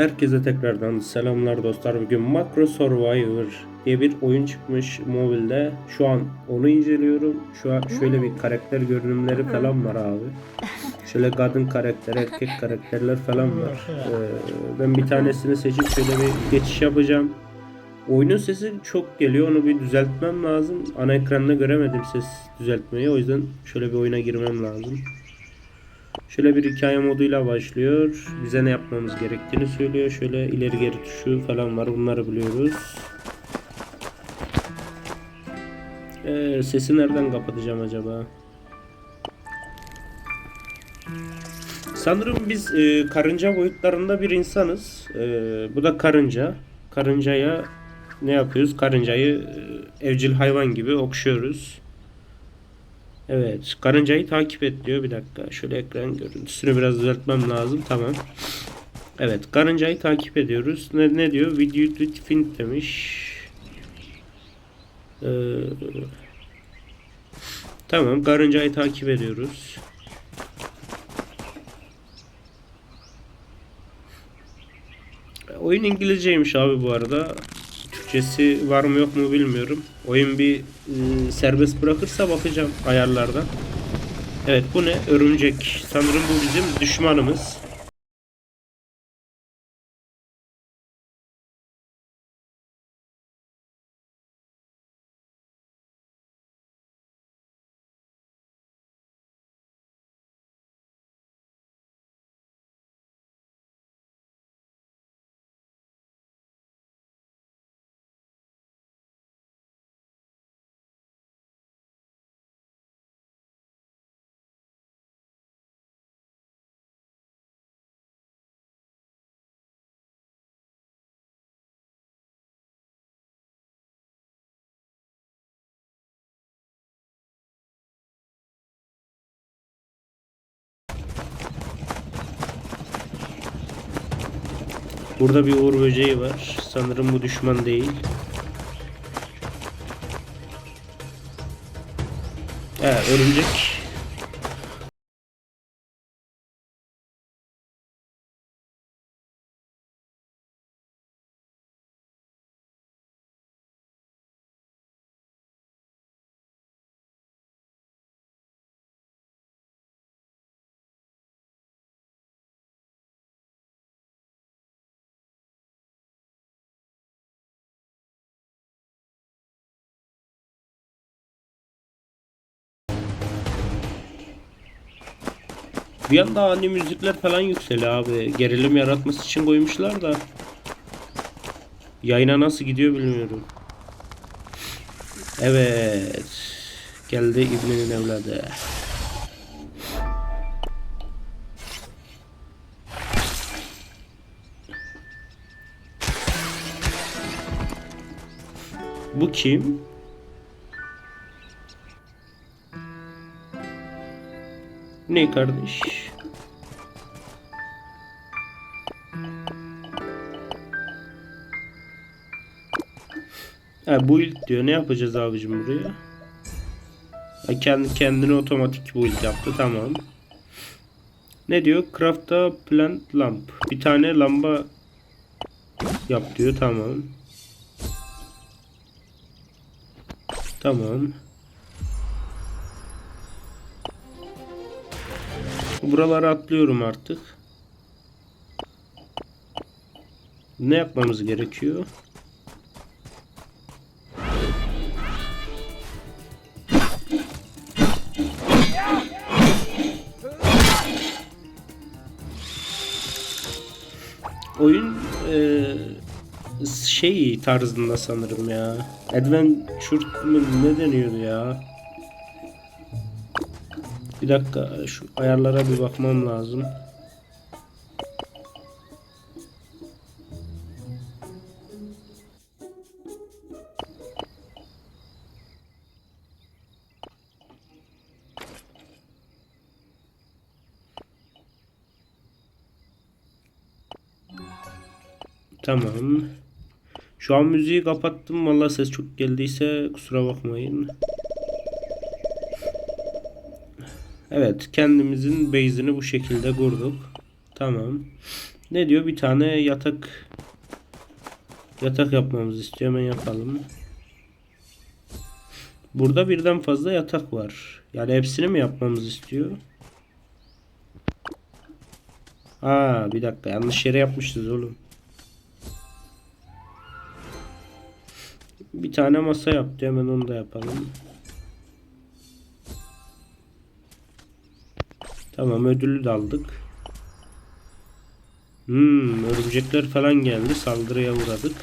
Herkese tekrardan selamlar dostlar. Bugün Macro Survivor diye bir oyun çıkmış mobilde. Şu an onu inceliyorum. Şu an şöyle bir karakter görünümleri falan var abi. Şöyle kadın karakter, erkek karakterler falan var. Ee, ben bir tanesini seçip şöyle bir geçiş yapacağım. Oyunun sesi çok geliyor. Onu bir düzeltmem lazım. Ana ekranda göremedim ses düzeltmeyi. O yüzden şöyle bir oyuna girmem lazım. Şöyle bir hikaye moduyla başlıyor. Bize ne yapmamız gerektiğini söylüyor. Şöyle ileri geri tuşu falan var. Bunları biliyoruz. Ee, sesi nereden kapatacağım acaba? Sanırım biz e, karınca boyutlarında bir insanız. E, bu da karınca. Karıncaya ne yapıyoruz? Karıncayı e, evcil hayvan gibi okşuyoruz. Evet, karıncayı takip et diyor. Bir dakika, şöyle ekran görüntüsünü biraz düzeltmem lazım. Tamam. Evet, karıncayı takip ediyoruz. Ne, ne diyor? Video with fin demiş. Ee, tamam, karıncayı takip ediyoruz. Oyun İngilizceymiş abi bu arada. Türkçesi var mı yok mu bilmiyorum. Oyun bir e, serbest bırakırsa bakacağım ayarlardan. Evet bu ne? Örümcek. Sanırım bu bizim düşmanımız. Burada bir uğur böceği var. Sanırım bu düşman değil. Evet örümcek. Bir anda ani müzikler falan yükseliyor abi. Gerilim yaratması için koymuşlar da. Yayına nasıl gidiyor bilmiyorum. Evet. Geldi İbni'nin evladı. Bu kim? Ne kardeş? Ha build diyor. Ne yapacağız abicim buraya? Ha, kendi kendini otomatik build yaptı. Tamam. Ne diyor? Craft'a plant lamp. Bir tane lamba yap diyor. Tamam. Tamam. Buraları atlıyorum artık. Ne yapmamız gerekiyor? Oyun eee, şey tarzında sanırım ya. Adventure ne deniyordu ya? Bir dakika şu ayarlara bir bakmam lazım. Tamam. Şu an müziği kapattım. Vallahi ses çok geldiyse kusura bakmayın. Evet kendimizin base'ini bu şekilde kurduk. Tamam. Ne diyor? Bir tane yatak yatak yapmamızı istiyor. Hemen yapalım. Burada birden fazla yatak var. Yani hepsini mi yapmamızı istiyor? Aa bir dakika yanlış yere yapmışız oğlum. Bir tane masa yaptı hemen onu da yapalım. Tamam ödülü de aldık. Hmm, örümcekler falan geldi. Saldırıya uğradık.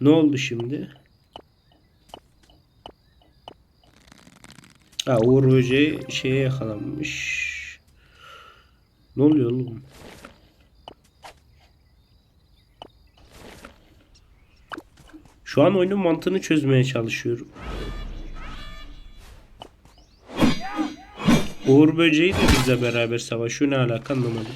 Ne oldu şimdi? Ha Uğur Böceği şeye yakalanmış. Ne oluyor oğlum? Şu an oyunun mantığını çözmeye çalışıyorum. Uğur Böceği de bizle beraber savaşıyor. Ne alaka anlamadım.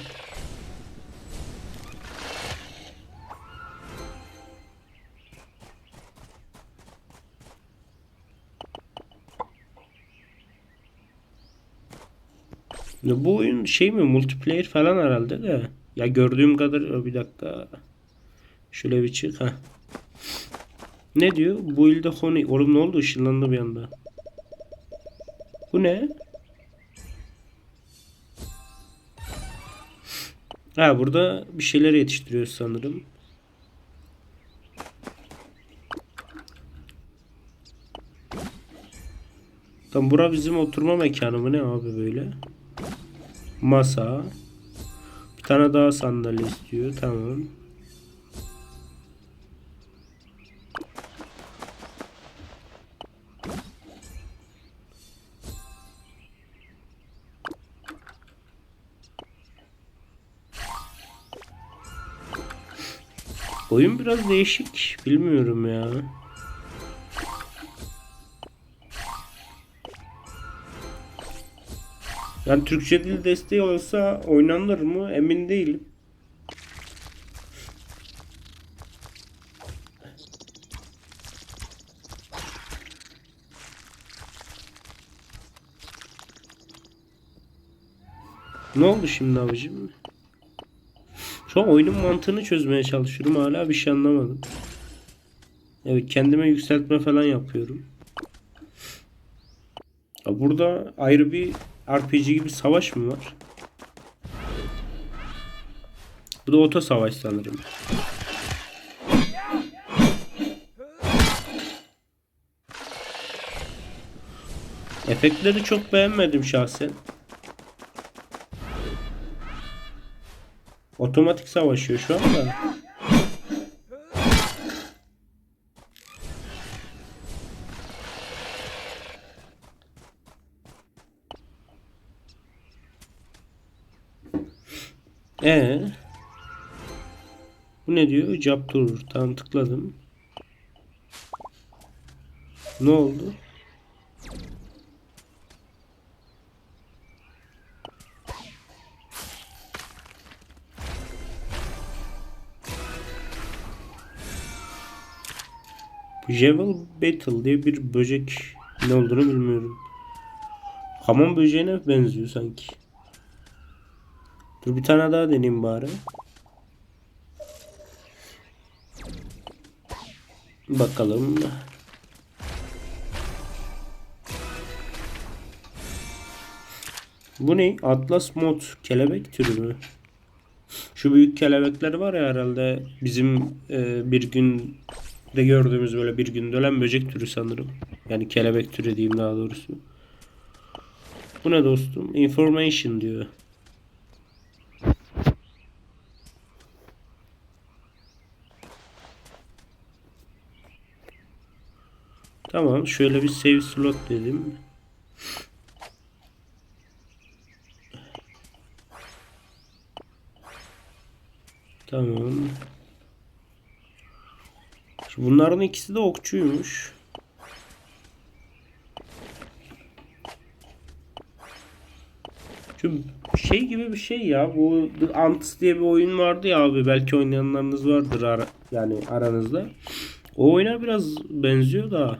Bu oyun şey mi multiplayer falan herhalde de. Ya gördüğüm kadar bir dakika. Şöyle bir çık ha. Ne diyor? Bu ilde honey. Oğlum ne oldu? Işınlandı bir anda. Bu ne? Ha burada bir şeyler yetiştiriyoruz sanırım. Tam bura bizim oturma mekanı mı ne abi böyle? Masa. Bir tane daha sandalye istiyor. Tamam. Oyun biraz değişik. Bilmiyorum ya. Yani Türkçe dil desteği olsa oynanır mı emin değilim. Ne oldu şimdi abicim? Şu an oyunun mantığını çözmeye çalışıyorum. Hala bir şey anlamadım. Evet kendime yükseltme falan yapıyorum. Ya Burada ayrı bir RPG gibi savaş mı var? Bu da oto savaş sanırım. Efektleri çok beğenmedim şahsen. Otomatik savaşıyor şu anda. Ee, bu ne diyor? Job tour. Tamam tıkladım. Ne oldu? Jewel Battle diye bir böcek ne olduğunu bilmiyorum. Hamam böceğine benziyor sanki. Dur bir tane daha deneyeyim bari. Bakalım. Bu ne? Atlas mod kelebek türü mü? Şu büyük kelebekler var ya herhalde bizim e, bir gün de gördüğümüz böyle bir gün ölen böcek türü sanırım. Yani kelebek türü diyeyim daha doğrusu. Bu ne dostum? Information diyor. Tamam şöyle bir save slot dedim. Tamam. Şimdi bunların ikisi de okçuymuş. Şu şey gibi bir şey ya. Bu The Ants diye bir oyun vardı ya abi. Belki oynayanlarınız vardır ara, yani aranızda. O oyuna biraz benziyor da.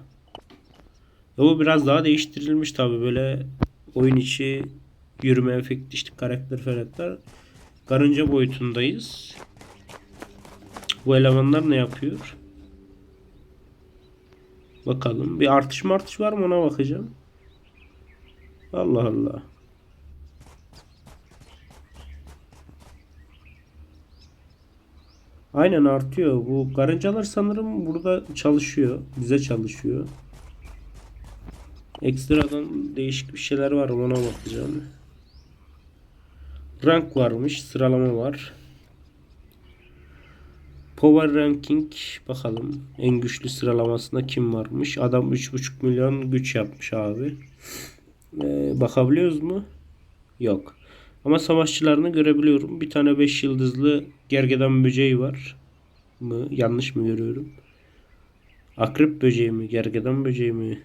Ya Bu biraz daha değiştirilmiş tabi böyle oyun içi yürüme efekti işte karakter efektler. Karınca boyutundayız. Bu elemanlar ne yapıyor? Bakalım. Bir artış mı artış var mı ona bakacağım. Allah Allah. Aynen artıyor. Bu karıncalar sanırım burada çalışıyor. Bize çalışıyor. Ekstradan değişik bir şeyler var ona bakacağım. Rank varmış. Sıralama var. Power Ranking bakalım. En güçlü sıralamasında kim varmış? Adam 3.5 milyon güç yapmış abi. Ee, bakabiliyoruz mu? Yok. Ama savaşçılarını görebiliyorum. Bir tane 5 yıldızlı gergedan böceği var mı? Yanlış mı görüyorum? Akrep böceği mi? Gergedan böceği mi?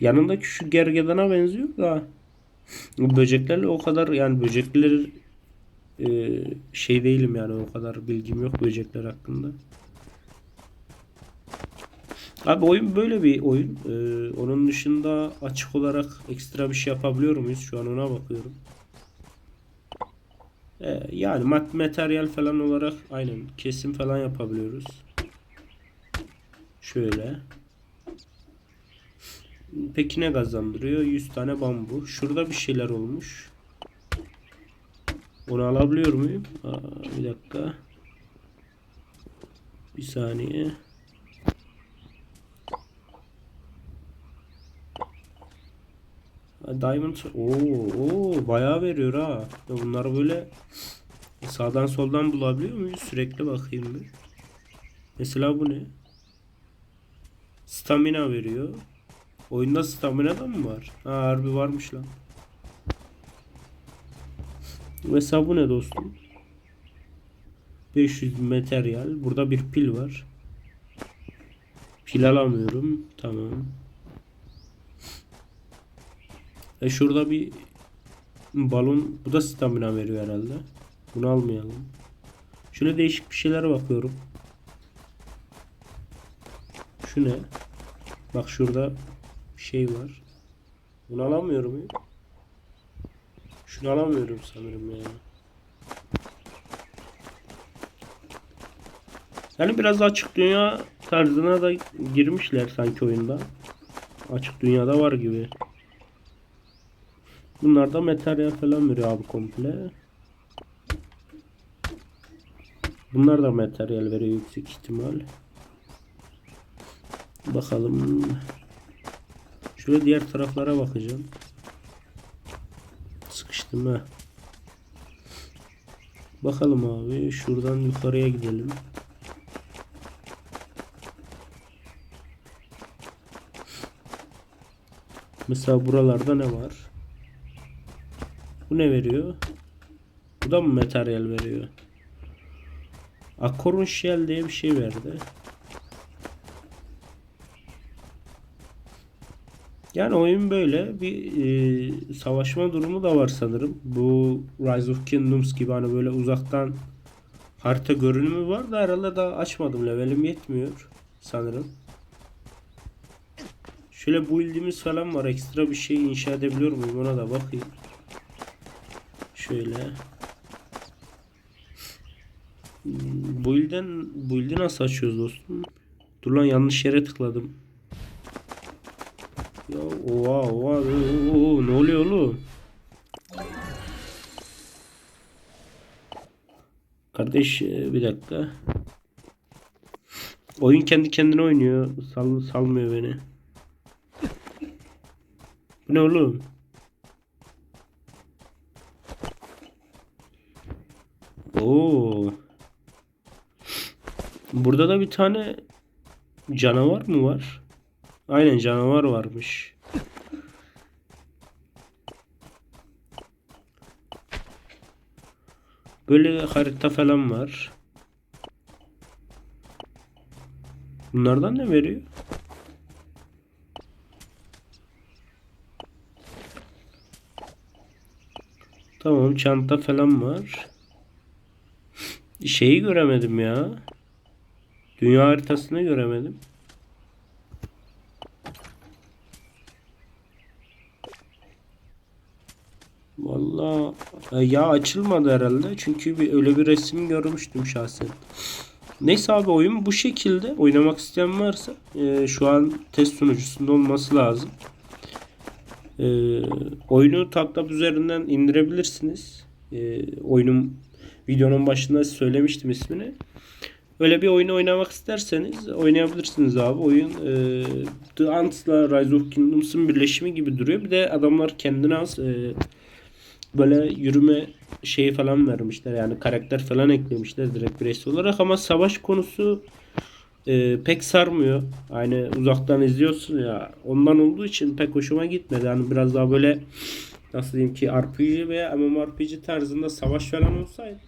Yanındaki şu gergedana benziyor da böceklerle o kadar yani böcekler e, şey değilim yani o kadar bilgim yok böcekler hakkında. Abi oyun böyle bir oyun. Ee, onun dışında açık olarak ekstra bir şey yapabiliyor muyuz? Şu an ona bakıyorum. Ee, yani mat materyal falan olarak aynen kesim falan yapabiliyoruz. Şöyle. Peki ne kazandırıyor? 100 tane bambu. Şurada bir şeyler olmuş. Onu alabiliyor muyum? Aa, bir dakika. Bir saniye. Diamond oo, oo bayağı veriyor ha. Ya bunları böyle sağdan soldan bulabiliyor muyuz? Sürekli bakayım bir. Mesela bu ne? Stamina veriyor. Oyunda stamina da mı var? Ha harbi varmış lan. Mesela bu ne dostum? 500 materyal. Burada bir pil var. Pil alamıyorum. Tamam. E şurada bir balon. Bu da stamina veriyor herhalde. Bunu almayalım. Şöyle değişik bir şeylere bakıyorum. Şu ne? Bak şurada bir şey var. Bunu alamıyorum ya. Şunu alamıyorum sanırım ya. Yani biraz açık dünya tarzına da girmişler sanki oyunda. Açık dünyada var gibi. Bunlar da materyal falan veriyor abi komple. Bunlar da materyal veriyor yüksek ihtimal. Bakalım. Şöyle diğer taraflara bakacağım. Ha. Bakalım abi şuradan yukarıya gidelim. Mesela buralarda ne var? Bu ne veriyor? Bu da mı materyal veriyor? Akorun Shell diye bir şey verdi. Yani oyun böyle bir e, savaşma durumu da var sanırım. Bu Rise of Kingdoms gibi hani böyle uzaktan harita görünümü var da herhalde daha açmadım. Levelim yetmiyor sanırım. Şöyle build'imiz falan var. Ekstra bir şey inşa edebiliyor muyum ona da bakayım. Şöyle. Hmm, Build'den build'i nasıl açıyoruz dostum? Dur lan yanlış yere tıkladım. Ya oha oha oo, ne oluyor oğlum? Kardeş e, bir dakika. Oyun kendi kendine oynuyor. Sal, salmıyor beni. Bu ne oğlum? Oo. Burada da bir tane canavar mı var? Aynen canavar varmış. Böyle harita falan var. Bunlardan ne veriyor? Tamam çanta falan var. Şeyi göremedim ya. Dünya haritasını göremedim. Valla e, ya açılmadı herhalde. Çünkü bir, öyle bir resim görmüştüm şahsen. Neyse abi oyun bu şekilde. Oynamak isteyen varsa e, şu an test sunucusunda olması lazım. E, oyunu TapTap üzerinden indirebilirsiniz. E, oyunun videonun başında söylemiştim ismini. Öyle bir oyunu oynamak isterseniz oynayabilirsiniz abi. Oyun e, The Ants'la Rise of Kingdoms'ın birleşimi gibi duruyor. Bir de adamlar kendine az e, böyle yürüme şeyi falan vermişler. Yani karakter falan eklemişler direkt bireysel olarak ama savaş konusu e, pek sarmıyor. Aynı uzaktan izliyorsun ya. Ondan olduğu için pek hoşuma gitmedi. Yani biraz daha böyle nasıl diyeyim ki RPG veya MMORPG tarzında savaş falan olsaydı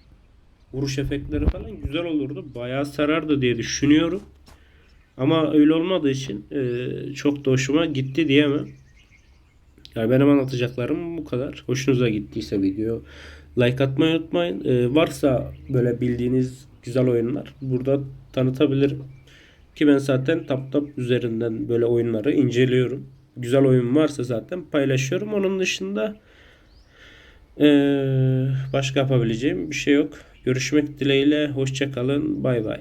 vuruş efektleri falan güzel olurdu. Bayağı sarardı diye düşünüyorum. Ama öyle olmadığı için e, çok da hoşuma gitti diyemem. Yani benim anlatacaklarım bu kadar. Hoşunuza gittiyse video like atmayı unutmayın. E, varsa böyle bildiğiniz güzel oyunlar burada tanıtabilirim. Ki ben zaten TapTap üzerinden böyle oyunları inceliyorum. Güzel oyun varsa zaten paylaşıyorum. Onun dışında e, başka yapabileceğim bir şey yok. Görüşmek dileğiyle. Hoşçakalın. Bay bay.